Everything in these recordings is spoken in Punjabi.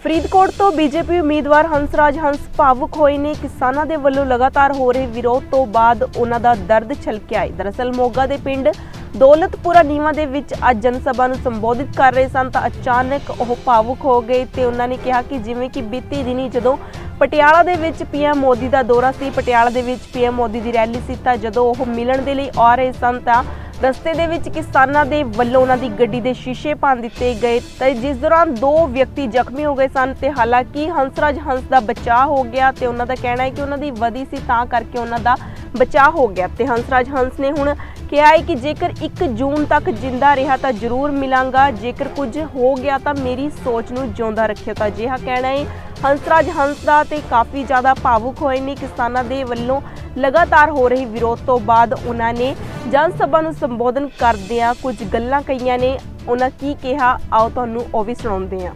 ਫਰੀਦਕੋਟ ਤੋਂ ਬੀਜੇਪੀ ਉਮੀਦਵਾਰ ਹੰਸਰਾਜ ਹੰਸ ਭਾਵੁਕ ਹੋਏ ਨੇ। ਕਿਸਾਨਾਂ ਦੇ ਵੱਲੋਂ ਲਗਾਤਾਰ ਹੋ ਰਹੇ ਵਿਰੋਧ ਤੋਂ ਬਾਅਦ ਉਹਨਾਂ ਦਾ ਦਰਦ ਛਲਕਿਆ ਹੈ। ਦਰਅਸਲ ਮੋਗਾ ਦੇ ਪਿੰਡ ਦੌਲਤਪੁਰਾ ਨੀਵਾ ਦੇ ਵਿੱਚ ਅੱਜ ਜਨਸਭਾ ਨੂੰ ਸੰਬੋਧਿਤ ਕਰ ਰਹੇ ਸਨ ਤਾਂ ਅਚਾਨਕ ਉਹ ਭਾਵੁਕ ਹੋ ਗਏ ਤੇ ਉਹਨਾਂ ਨੇ ਕਿਹਾ ਕਿ ਜਿਵੇਂ ਕਿ ਬੀਤੀ ਦਿਨੀ ਜਦੋਂ ਪਟਿਆਲਾ ਦੇ ਵਿੱਚ ਪੀਐਮ ਮੋਦੀ ਦਾ ਦੌਰਾ ਸੀ, ਪਟਿਆਲਾ ਦੇ ਵਿੱਚ ਪੀਐਮ ਮੋਦੀ ਦੀ ਰੈਲੀ ਸੀ ਤਾਂ ਜਦੋਂ ਉਹ ਮਿਲਣ ਦੇ ਲਈ ਆ ਰਹੇ ਸਨ ਤਾਂ ਰਸਤੇ ਦੇ ਵਿੱਚ ਕਿਸਾਨਾਂ ਦੇ ਵੱਲੋਂ ਉਹਨਾਂ ਦੀ ਗੱਡੀ ਦੇ ਸ਼ੀਸ਼ੇ ਭੰਨ ਦਿੱਤੇ ਗਏ ਤੇ ਜਿਸ ਦੌਰਾਨ ਦੋ ਵਿਅਕਤੀ ਜ਼ਖਮੀ ਹੋ ਗਏ ਸਨ ਤੇ ਹਾਲਾਂਕਿ ਹੰਸਰਾਜ ਹੰਸ ਦਾ ਬਚਾਅ ਹੋ ਗਿਆ ਤੇ ਉਹਨਾਂ ਦਾ ਕਹਿਣਾ ਹੈ ਕਿ ਉਹਨਾਂ ਦੀ ਵਧੀ ਸੀ ਤਾਂ ਕਰਕੇ ਉਹਨਾਂ ਦਾ ਬਚਾਅ ਹੋ ਗਿਆ ਤੇ ਹੰਸਰਾਜ ਹੰਸ ਨੇ ਹੁਣ ਕਿਹਾ ਹੈ ਕਿ ਜੇਕਰ 1 ਜੂਨ ਤੱਕ ਜਿੰਦਾ ਰਿਹਾ ਤਾਂ ਜ਼ਰੂਰ ਮਿਲਾਂਗਾ। ਜੇਕਰ ਕੁਝ ਹੋ ਗਿਆ ਤਾਂ ਮੇਰੀ ਸੋਚ ਨੂੰ ਜਿਉਂਦਾ ਰੱਖਿਓ ਤਾਂ ਅਜਿਹਾ ਕਹਿਣਾ ਹੈ। ਹੰਸਰਾਜ ਹੰਸ ਦਾ ਤੇ ਕਾਫੀ ਜ਼ਿਆਦਾ ਭਾਵੁਕ ਹੋਏ ਨੇ। ਕਿਸਾਨਾਂ ਦੇ ਵੱਲੋਂ ਲਗਾਤਾਰ ਹੋ ਰਹੀ ਵਿਰੋਧ ਤੋਂ ਬਾਅਦ ਉਹਨਾਂ ਨੇ ਜਨ ਸਭਾ ਨੂੰ ਸੰਬੋਧਨ ਕਰਦਿਆਂ ਕੁਝ ਗੱਲਾਂ ਕਹੀਆਂ ਨੇ। ਉਹਨਾਂ ਕੀ ਕਿਹਾ, ਆਓ ਤੁਹਾਨੂੰ ਉਹ ਵੀ ਸੁਣਾਉਂਦੇ ਹਾਂ।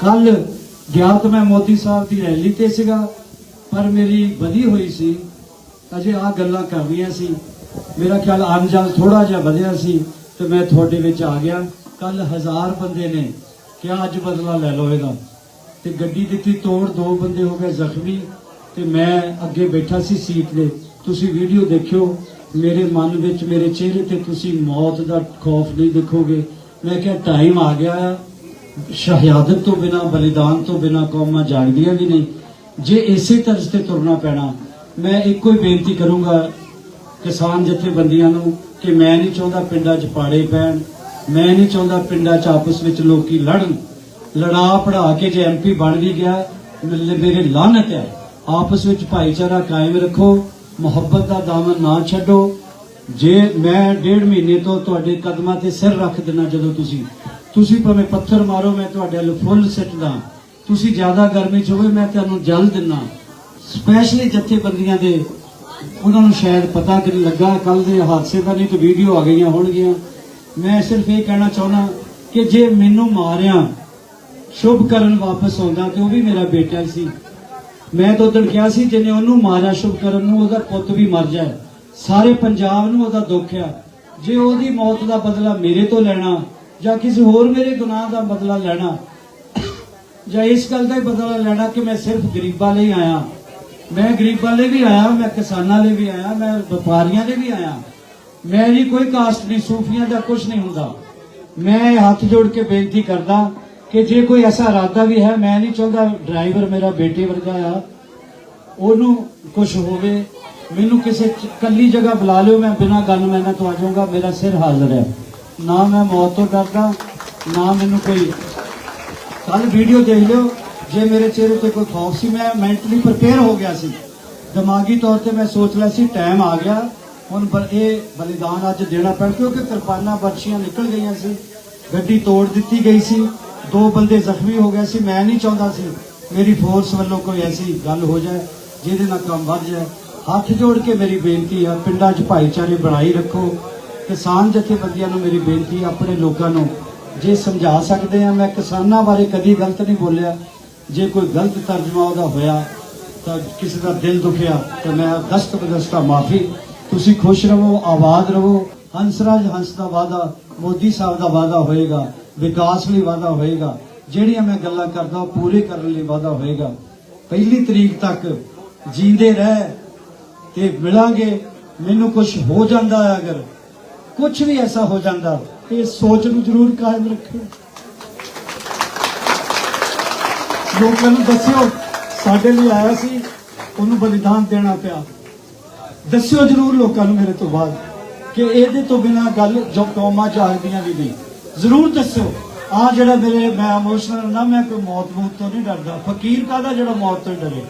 ਕੱਲ ਗਿਆ ਤਾਂ ਮੈਂ ਮੋਦੀ ਸਾਹਿਬ ਦੀ ਰੈਲੀ ਤੇ ਸੀਗਾ, ਪਰ ਮੇਰੀ ਵਧੀ ਹੋਈ ਸੀ। ਅਜੇ ਆ ਗੱਲਾਂ ਕਰਨੀਆਂ ਸੀ। ਮੇਰਾ ਖਿਆਲ ਅੰਜਲ ਥੋੜਾ ਜਿਹਾ ਵਧਿਆ ਸੀ ਤੇ ਮੈਂ ਤੁਹਾਡੇ ਵਿੱਚ ਆ ਗਿਆ। ਕੱਲ ਹਜ਼ਾਰ ਬੰਦੇ ਨੇ ਕਿਹਾ, ਅੱਜ ਬਦਲਾ ਲੈ ਲਓ ਇਹਦਾ। ਤੇ ਗੱਡੀ ਦਿੱਤੀ, ਤੋੜ ਦੋ ਬੰਦੇ ਹੋ ਗਏ ਜ਼ਖਮੀ। ਤੇ ਮੈਂ ਅੱਗੇ ਬੈਠਾ ਸੀ ਸੀਟ ਦੇ ਤੁਸੀਂ ਵੀਡੀਓ ਦੇਖਿਓ, ਮੇਰੇ ਮਨ ਵਿੱਚ, ਮੇਰੇ ਚਿਹਰੇ ਤੇ ਤੁਸੀਂ ਮੌਤ ਦਾ ਖੌਫ ਨਹੀਂ ਦੇਖੋਗੇ। ਮੈਂ ਕਿਹਾ ਟਾਈਮ ਆ ਗਿਆ। ਆ ਸ਼ਹਾਦਤ ਤੋਂ ਬਿਨਾ, ਬਲੀਦਾਨ ਤੋਂ ਬਿਨਾ ਕੌਮਾਂ ਜਾਗਦੀਆਂ ਵੀ ਨਹੀਂ। ਜੇ ਇਸੇ ਤਰਜ਼ ਤੇ ਤੁਰਨਾ ਪੈਣਾ, ਮੈਂ ਇੱਕੋ ਹੀ ਬੇਨਤੀ ਕਰੂੰਗਾ ਕਿਸਾਨ ਜਥੇਬੰਦੀਆਂ ਨੂੰ ਕਿ ਮੈਂ ਨਹੀਂ ਚਾਹੁੰਦਾ ਪਿੰਡਾਂ 'ਚ ਪਾੜੇ ਪੈਣ, ਮੈਂ ਨਹੀਂ ਚਾਹੁੰਦਾ ਪਿੰਡਾਂ 'ਚ ਆਪਸ ਵਿੱਚ ਲੋਕੀ ਲੜਨ। ਲੜਾ ਪੜਾ ਕੇ ਜੇ ਐਮਪੀ ਬਣ ਵੀ ਗਿਆ ਮੇਰੇ ਮੇਰੇ ਹੈ। ਆਪਸ ਵਿੱਚ ਭਾਈਚਾਰਾ ਕਾਇਮ ਰੱਖੋ, ਮੁਹੱਬਤ ਦਾ ਦਾਮਨ ਨਾ ਛੱਡੋ। ਜੇ ਮੈਂ ਡੇਢ ਮਹੀਨੇ ਤੋਂ ਤੁਹਾਡੇ ਕਦਮਾਂ ਤੇ ਸਿਰ ਰੱਖ ਦੇਣਾ ਜਦੋਂ ਤੁਸੀਂ ਤੁਸੀਂ ਭਾਵੇਂ ਪੱਥਰ ਮਾਰੋ, ਮੈਂ ਤੁਹਾਡੇ ਵੱਲ ਫੁੱਲ ਸਿੱਟਦਾ। ਤੁਸੀਂ ਜ਼ਿਆਦਾ ਗਰਮੀ ਚ ਹੋਵੇ, ਮੈਂ ਤੁਹਾਨੂੰ ਜਲ ਦਿੰਨਾ ਸਪੈਸ਼ਲੀ ਜਥੇਬੰਦੀਆਂ ਦੇ ਉਹਨਾਂ ਨੂੰ ਸ਼ਾਇਦ ਪਤਾ ਕਿ ਲੱਗਾ ਕੱਲ ਦੇ ਹਾਦਸੇ ਦਾ ਨਹੀਂ ਤਾਂ ਵੀਡੀਓ ਆ ਗਈਆਂ ਹੋਣਗੀਆਂ। ਮੈਂ ਸਿਰਫ ਇਹ ਕਹਿਣਾ ਚਾਹੁੰਦਾ ਕਿ ਜੇ ਮੈਨੂੰ ਮਾਰਿਆ, ਸ਼ੁਭ ਕਰਨ ਵਾਪਸ ਆਉਂਦਾ ਤੇ ਉਹ ਵੀ ਮੇਰਾ ਬੇਟਾ ਸੀ। ਮੈਂ ਤਾਂ ਉਦੋਂ ਕਿਹਾ ਸੀ, ਜਿਹਨੇ ਉਹਨੂੰ ਮਾਰਿਆ ਸ਼ੁਭ ਕਰਨ ਨੂੰ, ਉਹਦਾ ਪੁੱਤ ਵੀ ਮਰ ਜਾਏ। ਸਾਰੇ ਪੰਜਾਬ ਨੂੰ ਉਹਦਾ ਦੁੱਖ ਆ। ਜੇ ਉਹਦੀ ਮੌਤ ਦਾ ਬਦਲਾ ਮੇਰੇ ਤੋਂ ਲੈਣਾ, ਜਾਂ ਕਿਸੇ ਹੋਰ ਮੇਰੇ ਗੁਨਾਹ ਦਾ ਬਦਲਾ ਲੈਣਾ, ਜਾਂ ਇਸ ਗੱਲ ਦਾ ਹੀ ਬਦਲਾ ਲੈਣਾ ਕਿ ਮੈਂ ਸਿਰਫ ਗਰੀਬਾਂ ਲਈ ਆਇਆ। ਮੈਂ ਗਰੀਬਾਂ ਲਈ ਵੀ ਆਇਆ, ਮੈਂ ਕਿਸਾਨਾਂ ਲਈ ਵੀ ਆਇਆ, ਮੈਂ ਵਪਾਰੀਆਂ ਲਈ ਵੀ ਆਇਆ। ਮੈਂ ਜੀ ਕੋਈ ਕਾਸਟ ਨਹੀਂ, ਸੂਫੀਆਂ ਦਾ ਕੁਝ ਨਹੀਂ ਹੁੰਦਾ। ਮੈਂ ਹੱਥ ਜੋੜ ਕੇ ਬੇਨਤੀ ਕਰਦਾ ਕਿ ਜੇ ਕੋਈ ਐਸਾ ਇਰਾਦਾ ਵੀ ਹੈ, ਮੈਂ ਨਹੀਂ ਚਾਹੁੰਦਾ ਡਰਾਈਵਰ ਮੇਰਾ ਬੇਟੇ ਵਰਗਾ ਆ, ਉਹਨੂੰ ਕੁਝ ਹੋਵੇ, ਮੈਨੂੰ ਕਿਸੇ ਚ- ਕੱਲੀ ਜਗ੍ਹਾ ਬੁਲਾ ਲਿਓ, ਮੈਂ ਬਿਨਾਂ ਗੱਲ ਮੈਨਾਂ ਤੋਂ ਆ ਜਾਊਂਗਾ, ਮੇਰਾ ਸਿਰ ਹਾਜ਼ਰ ਹੈ। ਨਾ ਮੈਂ ਮੌਤ ਤੋਂ ਡਰਦਾ, ਨਾ ਮੈਨੂੰ ਕੋਈ ਕੱਲ ਵੀਡੀਓ ਦੇਖ ਲਿਓ। ਜੇ ਮੇਰੇ ਚਿਹਰੇ ਤੇ ਕੋਈ ਖੌਫ ਸੀ, ਮੈਂ ਮੈਂਟਲੀ ਪ੍ਰਪੇਅਰ ਹੋ ਗਿਆ ਸੀ। ਦਿਮਾਗੀ ਤੌਰ ਤੇ ਮੈਂ ਸੋਚ ਲਿਆ ਸੀ ਟਾਈਮ ਆ ਗਿਆ। ਹੁਣ ਬ- ਇਹ ਬਲੀਦਾਨ ਅੱਜ ਦੇਣਾ ਪੈਣ, ਕਿਉਂਕਿ ਕਿਰਪਾਨਾਂ ਬਰਛੀਆਂ ਨਿਕਲ ਗਈਆਂ ਸੀ। ਗੱਡੀ ਤੋੜ ਦਿੱਤੀ ਗਈ ਸੀ। ਦੋ ਬੰਦੇ ਜ਼ਖਮੀ ਹੋ ਗਏ ਸੀ, ਮੈਂ ਨਹੀਂ ਚਾਹੁੰਦਾ ਸੀ ਮੇਰੀ ਫੋਰਸ ਵੱਲੋਂ ਕੋਈ ਐਸੀ ਗੱਲ ਹੋ ਜਾਏ, ਜਿਹਦੇ ਨਾਲ ਕੰਮ ਵੱਧ ਜਾਏ। ਹੱਥ ਜੋੜ ਕੇ ਮੇਰੀ ਬੇਨਤੀ ਆ, ਪਿੰਡਾਂ 'ਚ ਭਾਈਚਾਰੇ ਬਣਾਈ ਰੱਖੋ ਕਿਸਾਨ ਜਥੇਬੰਦੀਆਂ ਨੂੰ ਮੇਰੀ ਬੇਨਤੀ ਆਪਣੇ ਲੋਕਾਂ ਨੂੰ ਜੇ ਸਮਝਾ ਸਕਦੇ ਆ, ਮੈਂ ਕਿਸਾਨਾਂ ਬਾਰੇ ਕਦੀ ਗਲਤ ਨਹੀਂ ਬੋਲਿਆ। ਜੇ ਕੋਈ ਗਲਤ ਤਰਜਮਾ ਉਹਦਾ ਹੋਇਆ ਤਾਂ ਕਿਸੇ ਦਾ ਦਿਲ ਦੁਖਿਆ ਤਾਂ ਮੈਂ ਦਸਤ ਬਦਸਤਾ ਮਾਫੀ। ਤੁਸੀਂ ਖੁਸ਼ ਰਹੋ, ਆਬਾਦ ਰਹੋ। ਹੰਸਰਾਜ, ਹੰਸ ਦਾ ਵਾਦਾ ਮੋਦੀ ਸਾਹਿਬ ਦਾ ਵਾਦਾ ਹੋਏਗਾ, ਵਿਕਾਸ ਲਈ ਵਾਦਾ ਹੋਏਗਾ। ਜਿਹੜੀਆਂ ਮੈਂ ਗੱਲਾਂ ਕਰਦਾ, ਉਹ ਪੂਰੇ ਕਰਨ ਲਈ ਵਾਦਾ ਹੋਏਗਾ। ਪਹਿਲੀ ਤਰੀਕ ਤੱਕ ਜੀਂਦੇ ਰਹਿ ਤੇ ਮਿਲਾਂਗੇ। ਮੈਨੂੰ ਕੁਝ ਹੋ ਜਾਂਦਾ ਅਗਰ। ਕੁਝ ਵੀ ਐਸਾ ਹੋ ਜਾਂਦਾ, ਇਹ ਸੋਚ ਨੂੰ ਜ਼ਰੂਰ ਕਾਇਮ ਰੱਖਿਓ। ਲੋਕਾਂ ਨੂੰ ਦੱਸਿਓ, ਸਾਡੇ ਲਈ ਆਇਆ ਸੀ, ਉਹਨੂੰ ਬਲੀਦਾਨ ਦੇਣਾ ਪਿਆ। ਦੱਸਿਓ ਜ਼ਰੂਰ ਲੋਕਾਂ ਨੂੰ ਮੇਰੇ ਤੋਂ ਬਾਅਦ ਕਿ ਇਹਦੇ ਤੋਂ ਬਿਨਾ ਗੱਲ ਜੋ ਕੌਮਾਂ ਜਾਗਦੀਆਂ ਵੀ ਨਹੀਂ। ਜ਼ਰੂਰ ਦੱਸਿਓ ਆ ਜਿਹੜਾ ਮੇਰੇ, ਮੈਂ ਇਮੋਸ਼ਨਲ ਨਾ, ਮੈਂ ਕੋਈ ਮੌਤ ਮੂਤ ਤੋਂ ਨਹੀਂ ਡਰਦਾ। ਫਕੀਰ ਕਾਹਦਾ ਜਿਹੜਾ ਮੌਤ ਤੋਂ ਡਰੇ?